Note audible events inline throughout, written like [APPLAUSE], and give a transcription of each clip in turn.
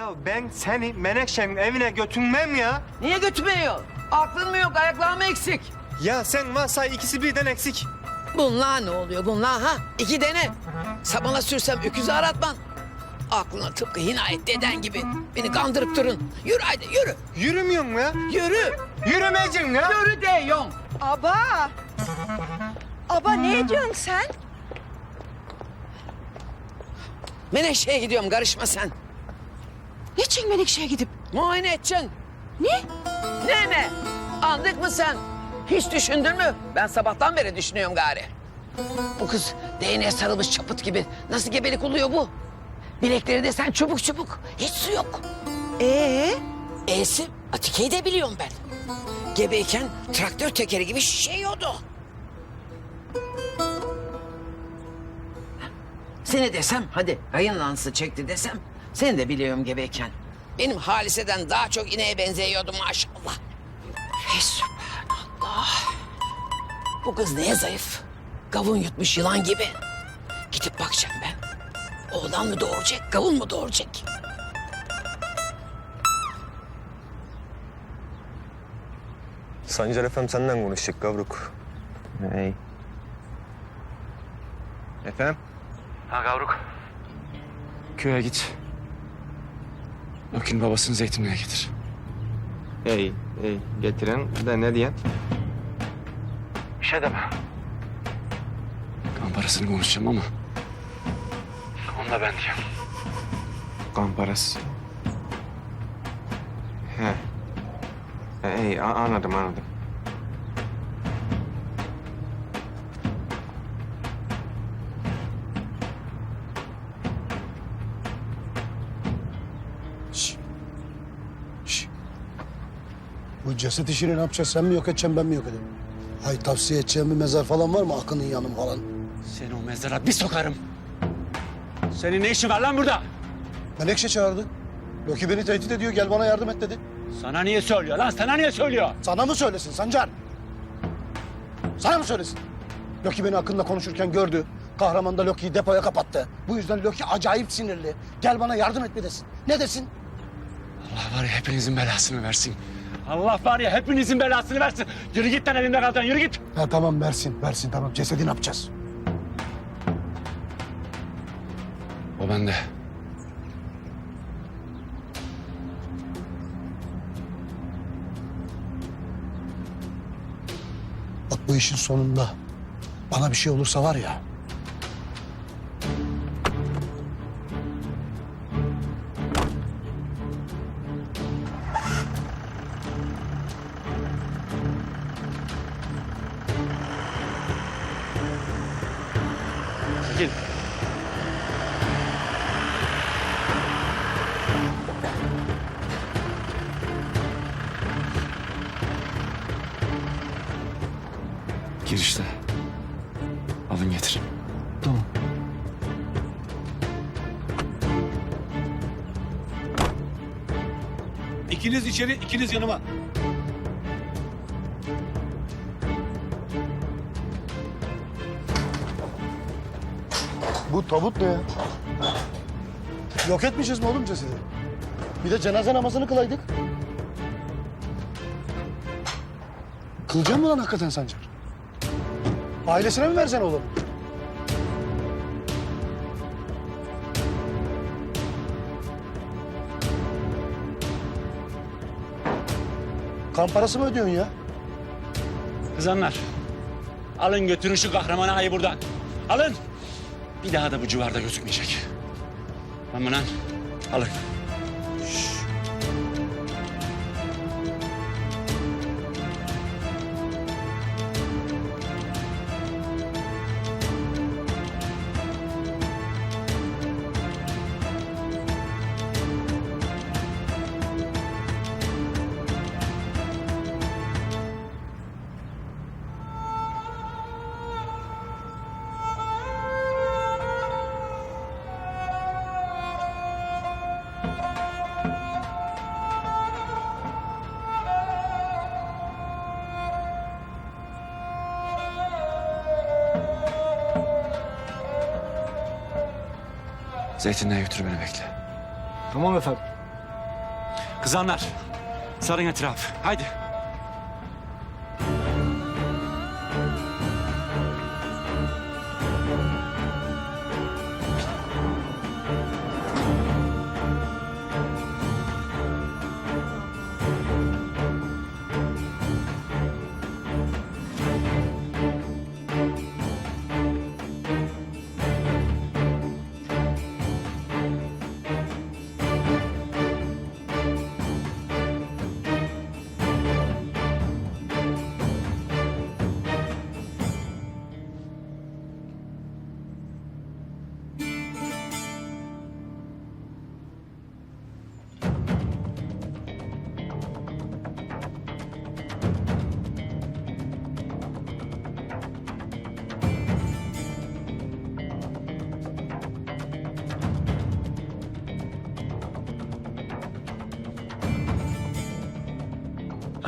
Ya ben seni Menekşe'nin evine götürmem ya. Niye götürmüyor? Aklın mı yok, ayakların mı eksik? Ya sen varsay ikisi birden eksik. Bunlar ne oluyor bunlar ha? İki dene. Sabana sürsem öküzü aratman. Aklına tıpkı hinayet deden gibi. Beni kandırıp durun. Yürü haydi yürü. Yürümüyor mu ya? Yürü. Yürümeyeceksin ya. Yürü diyorum. Aba! Aba ne diyorsun sen? Menekşe'ye gidiyorum karışma sen. Niçin Menekşe'ye gidip? Muayene edeceksin. Ne? Ne ne? Andık mı sen? Hiç düşündün mü? Ben sabahtan beri düşünüyorum gari. Bu kız değneğe sarılmış çaput gibi. Nasıl gebelik oluyor bu? Bilekleri de sen çubuk çubuk. Hiç su yok. Ee? E'si Atike'yi de biliyorum ben. Gebeyken traktör tekeri gibi şişiyordu. Seni desem hadi ayın lansı çekti desem seni de biliyorum gebeyken. Benim Halise'den daha çok ineğe benzeyordum maşallah. Ey sübhanallah. Bu kız neye zayıf? Gavun yutmuş yılan gibi. Gidip bakacağım ben. Oğlan mı doğuracak, gavun mu doğuracak? Sancar efem senden konuşacak Gavruk. Hey. Efendim? Ha Gavruk. Köye git. Ökün babasını zeytinliğe getir. Hey, hey. Getiren de ne diyen? Bir şey deme. Kan parasını konuşacağım ama... Onu da ben diyeyim. Kan parası. He. Hey, a- anladım anladım. Ceset işini ne yapacağız? Sen mi yok edeceksin, ben mi yok edeyim? Hay tavsiye edeceğim bir mezar falan var mı? Akın'ın yanım falan. Seni o mezara bir sokarım. Senin ne işin var lan burada? Menekşe çağırdı. Loki beni tehdit ediyor, gel bana yardım et dedi. Sana niye söylüyor lan? Sana niye söylüyor? Sana mı söylesin Sancar? Sana mı söylesin? Loki beni Akın'la konuşurken gördü. Kahraman da Loki'yi depoya kapattı. Bu yüzden Loki acayip sinirli. Gel bana yardım et mi desin? Ne desin? Allah var ya hepinizin belasını versin. Allah var ya hepinizin belasını versin. Yürü git lan elimde kalacaksın yürü git. Ha tamam versin, versin tamam. Cesedi ne yapacağız? O bende. Bak bu işin sonunda bana bir şey olursa var ya... içeri, ikiniz yanıma. Bu tabut ne ya? Yok etmişiz mi oğlum cesedi? Bir de cenaze namazını kılaydık. Kılacak mı lan hakikaten Sancar? Ailesine mi vereceksin oğlum? Kan parası mı ödüyorsun ya? Kızanlar. Alın götürün şu kahraman ağayı buradan. Alın. Bir daha da bu civarda gözükmeyecek. Tamam lan. Alın. Zeytinliğe götür beni bekle. Tamam efendim. Kızanlar sarın etraf. Haydi.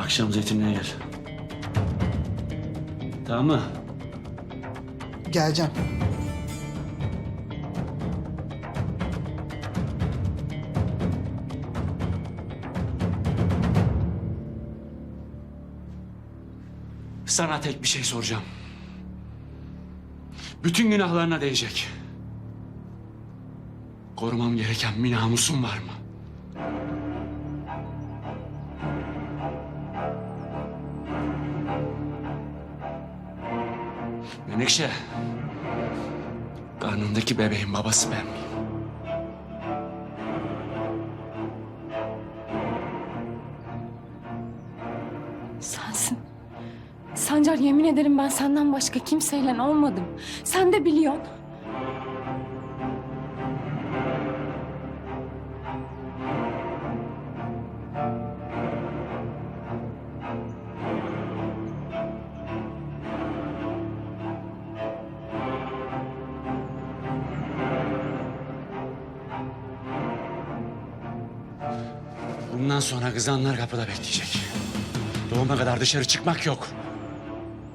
Akşam zeytinliğe gel. Tamam mı? Geleceğim. Sana tek bir şey soracağım. Bütün günahlarına değecek. Korumam gereken bir namusun var mı? Menekşe. Karnındaki bebeğin babası ben miyim? Sensin. Sancar yemin ederim ben senden başka kimseyle olmadım. Sen de biliyorsun. Sonra kızanlar kapıda bekleyecek. Doğuma kadar dışarı çıkmak yok.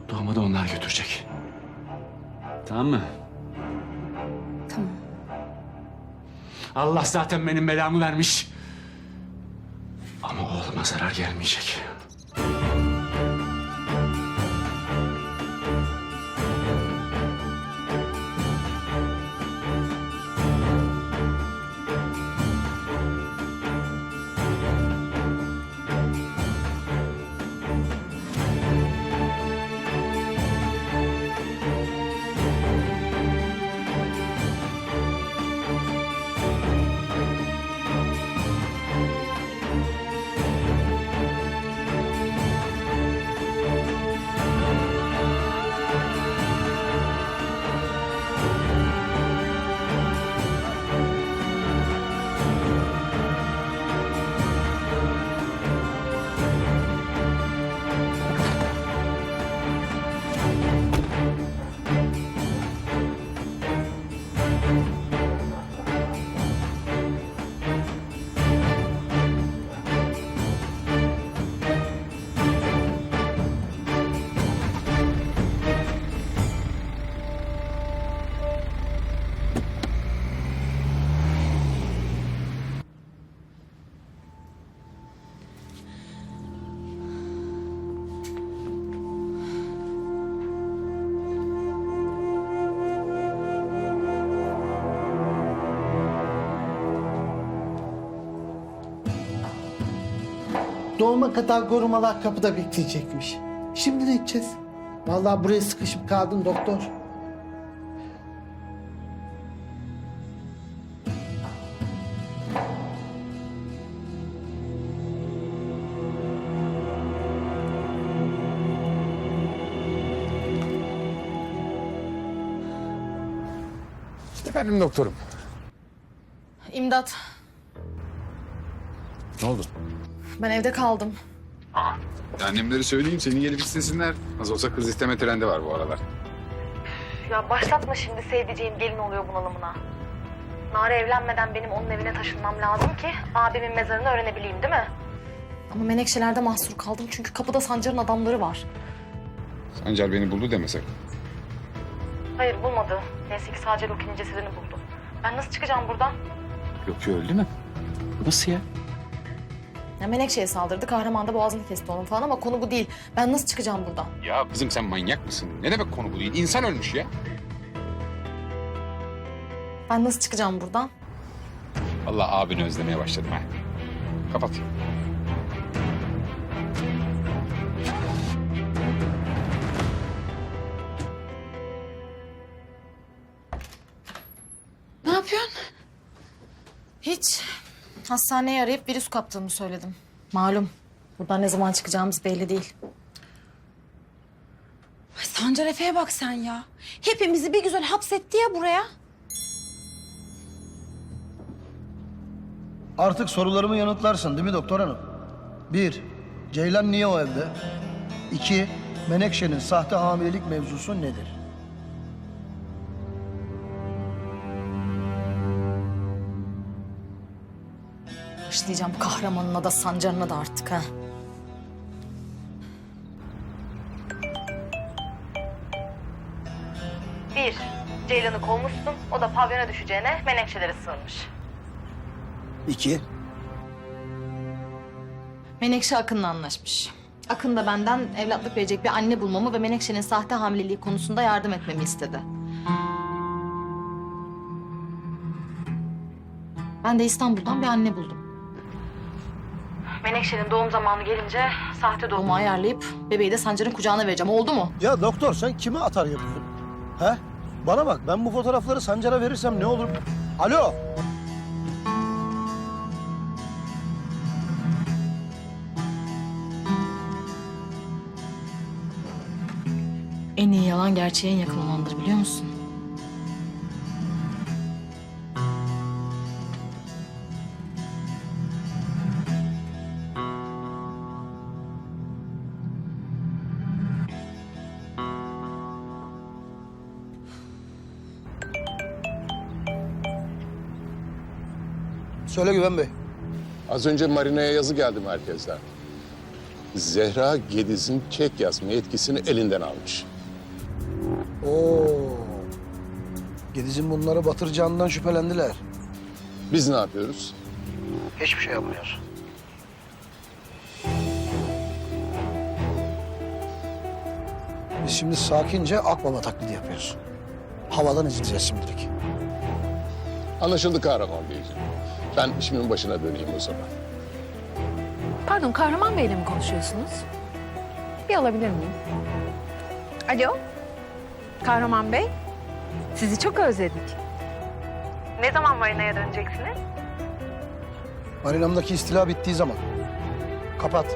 Doğuma da onlar götürecek. Tamam mı? Tamam. Allah zaten benim belamı vermiş. Ama oğluma zarar gelmeyecek. Doğuma kadar korumalar kapıda bekleyecekmiş. Şimdi ne edeceğiz? Vallahi buraya sıkışıp kaldın doktor. Efendim doktorum. İmdat. Ne oldu? Ben evde kaldım. Annemlere söyleyeyim seni gelip istesinler. Az olsa kız isteme trendi var bu aralar. Ya başlatma şimdi sevdiceğim gelin oluyor bunalımına. Nare evlenmeden benim onun evine taşınmam lazım ki abimin mezarını öğrenebileyim değil mi? Ama Menekşeler'de mahsur kaldım çünkü kapıda Sancar'ın adamları var. Sancar beni buldu demesek. Hayır bulmadı. Neyse ki sadece Loki'nin cesedini buldu. Ben nasıl çıkacağım buradan? Yok öldü mü? Nasıl ya? Ya Menekşe'ye saldırdı, kahraman da boğazını kesti onun falan ama konu bu değil. Ben nasıl çıkacağım buradan? Ya kızım sen manyak mısın? Ne demek konu bu değil? İnsan ölmüş ya. Ben nasıl çıkacağım buradan? Allah abini özlemeye başladım ha. Kapat. Hastaneye arayıp virüs kaptığımı söyledim. Malum. Buradan ne zaman çıkacağımız belli değil. Ay Sancar Efe'ye bak sen ya. Hepimizi bir güzel hapsetti ya buraya. Artık sorularımı yanıtlarsın değil mi doktor hanım? Bir, Ceylan niye o evde? İki, Menekşe'nin sahte hamilelik mevzusu nedir? Başlayacağım kahramanına da sancarına da artık ha. Bir, Ceylan'ı kovmuşsun. O da pavyona düşeceğine menekşelere sığınmış. İki, Menekşe Akın'la anlaşmış. Akın da benden evlatlık verecek bir anne bulmamı ve Menekşe'nin sahte hamileliği konusunda yardım etmemi istedi. Ben de İstanbul'dan bir anne buldum. Menekşe'nin doğum zamanı gelince sahte doğumu ayarlayıp bebeği de Sancar'ın kucağına vereceğim. Oldu mu? Ya doktor sen kime atar yapıyorsun? He? Bana bak ben bu fotoğrafları Sancar'a verirsem ne olur? Alo. En iyi yalan gerçeğe en yakın olandır biliyor musun? Söyle Güven Bey. Az önce Marina'ya yazı geldi merkezden. Zehra Gediz'in çek yazma yetkisini elinden almış. Oo. Gediz'in bunları batıracağından şüphelendiler. Biz ne yapıyoruz? Hiçbir şey yapmıyoruz. Biz şimdi sakince Akbaba taklidi yapıyoruz. Havadan izleyeceğiz şimdilik. Anlaşıldı kahraman beyciğim. Ben işimin başına döneyim o zaman. Pardon Kahraman Bey'le mi konuşuyorsunuz? Bir alabilir miyim? Alo? Kahraman Bey? Sizi çok özledik. Ne zaman Marina'ya döneceksiniz? Marinamdaki istila bittiği zaman. Kapat.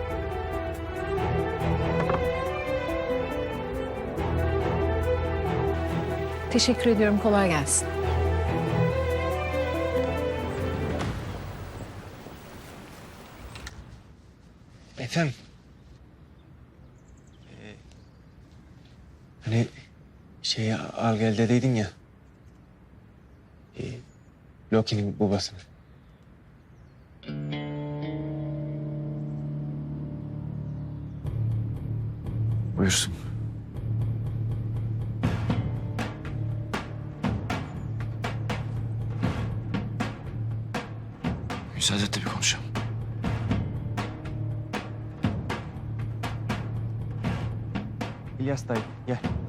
Teşekkür ediyorum. Kolay gelsin. Efendim? Ee, hani şeyi al gel dedeydin ya. Ee, Loki'nin babasını. Buyursun. Müsaade et de bir konuşalım. İlyas dayı gel.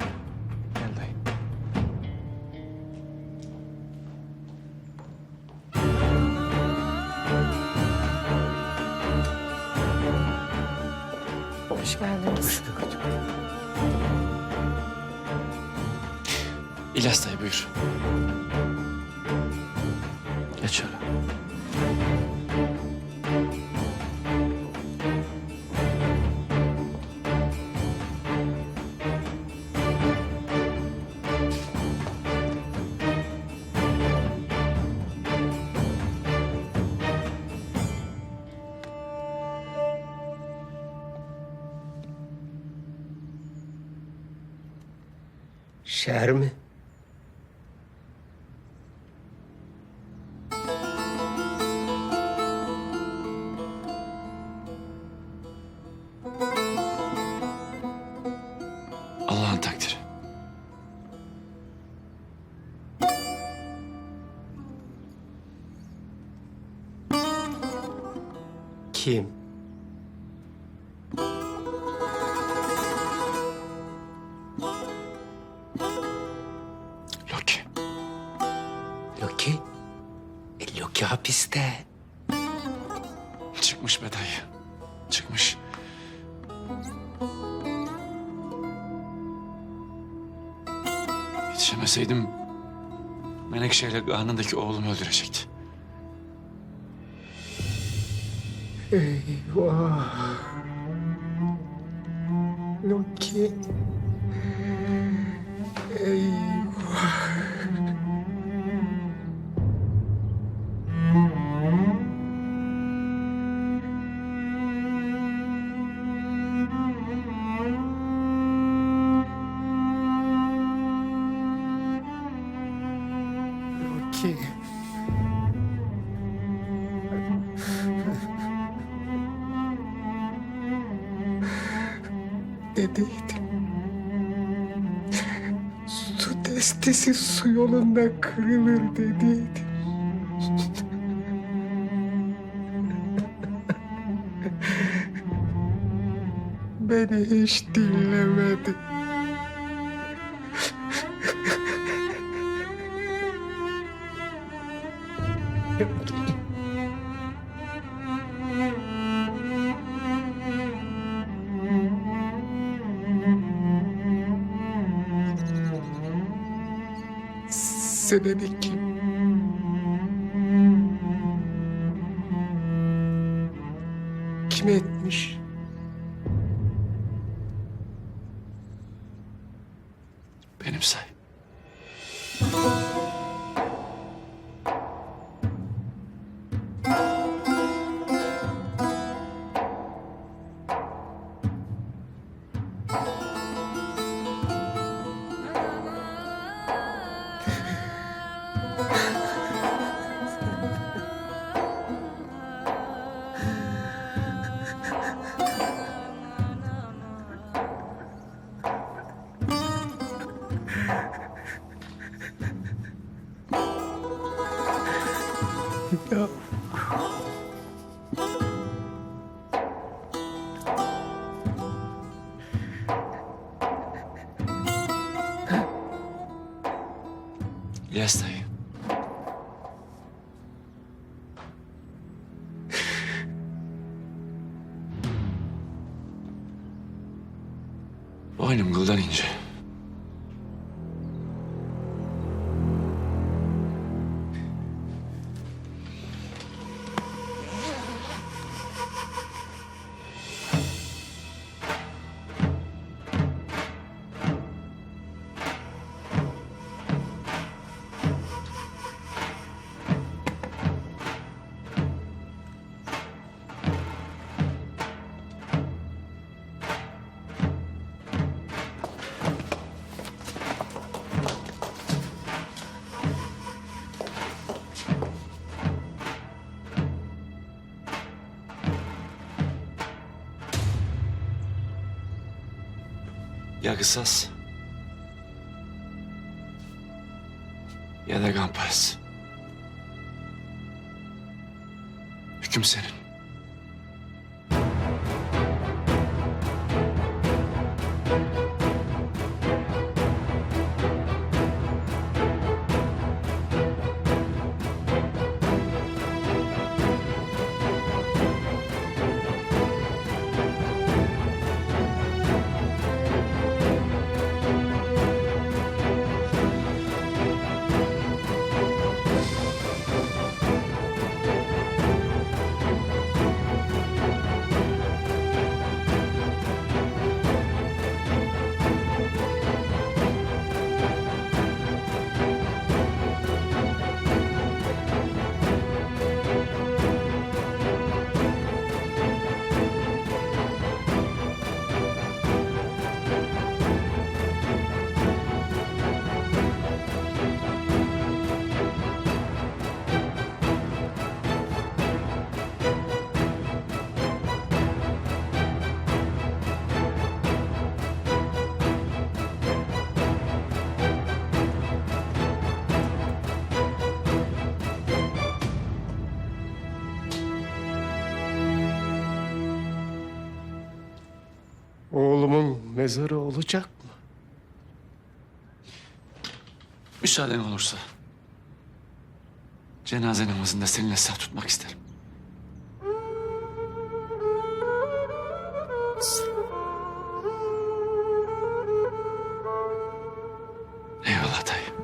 Şehir mi? İste. Çıkmış be dayı. Çıkmış. Yetişemeseydim Menekşe ile karnındaki oğlumu öldürecekti. Eyvah. Loki. Loki. dedeydim. Su destesi su yolunda kırılır dedeydim. Beni hiç dinlemedi. Sebebi kim? Kim etmiş? [LAUGHS] Ya Ya kısas. Ya da gampaz. Hüküm senin. Mezarı olacak mı? Müsaaden olursa. Cenaze namazında seninle sağ tutmak isterim. Eyvallah dayı,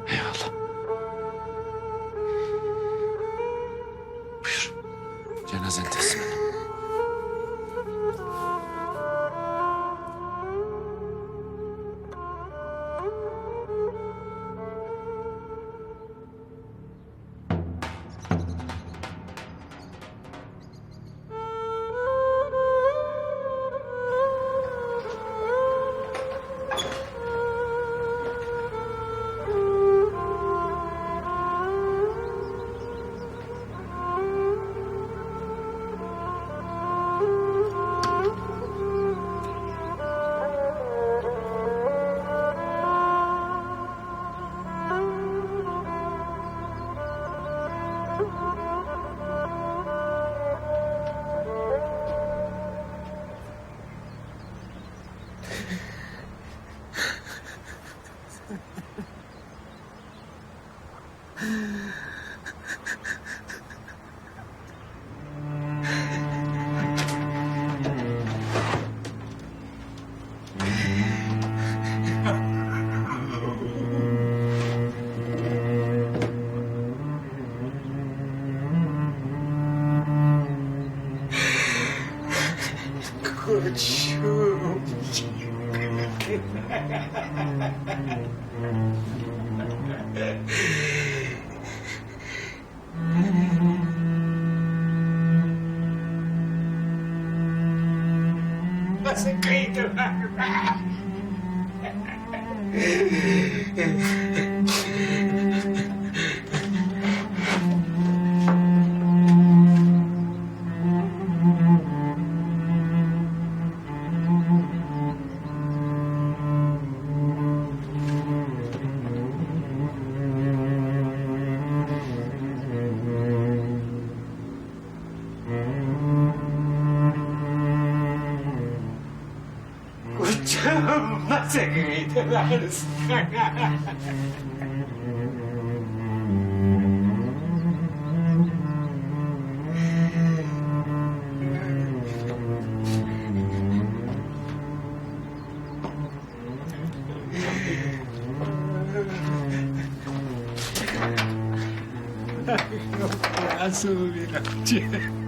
back, you're back. [LAUGHS] kıydın Nasıl bir acı?